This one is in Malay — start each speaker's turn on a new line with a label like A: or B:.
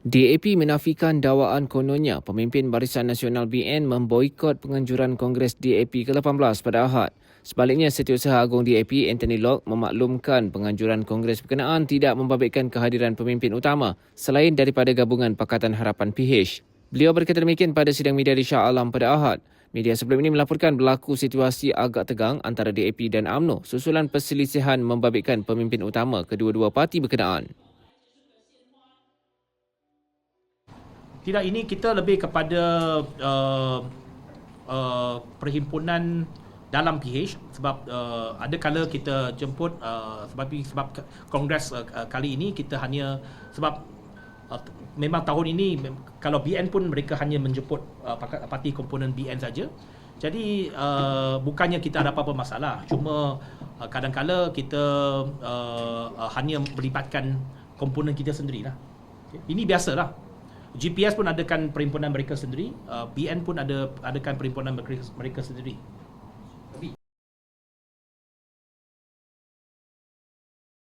A: DAP menafikan dakwaan kononnya pemimpin Barisan Nasional BN memboikot penganjuran Kongres DAP ke-18 pada Ahad. Sebaliknya, Setiausaha Agung DAP Anthony Locke memaklumkan penganjuran Kongres berkenaan tidak membabitkan kehadiran pemimpin utama selain daripada gabungan Pakatan Harapan PH. Beliau berkata demikian pada sidang media di Shah Alam pada Ahad. Media sebelum ini melaporkan berlaku situasi agak tegang antara DAP dan AMNO susulan perselisihan membabitkan pemimpin utama kedua-dua parti berkenaan.
B: Tidak ini kita lebih kepada uh, uh, perhimpunan dalam PH sebab uh, ada kala kita jemput uh, sebab sebab kongres uh, kali ini kita hanya sebab uh, memang tahun ini kalau BN pun mereka hanya menjemput uh, parti komponen BN saja. Jadi uh, bukannya kita ada apa-apa masalah cuma uh, kadang-kala kita uh, uh, hanya melibatkan komponen kita sendirilah. Ini biasalah. GPS pun adakan perhimpunan mereka sendiri, uh, BN pun ada adakan perhimpunan mereka, mereka sendiri.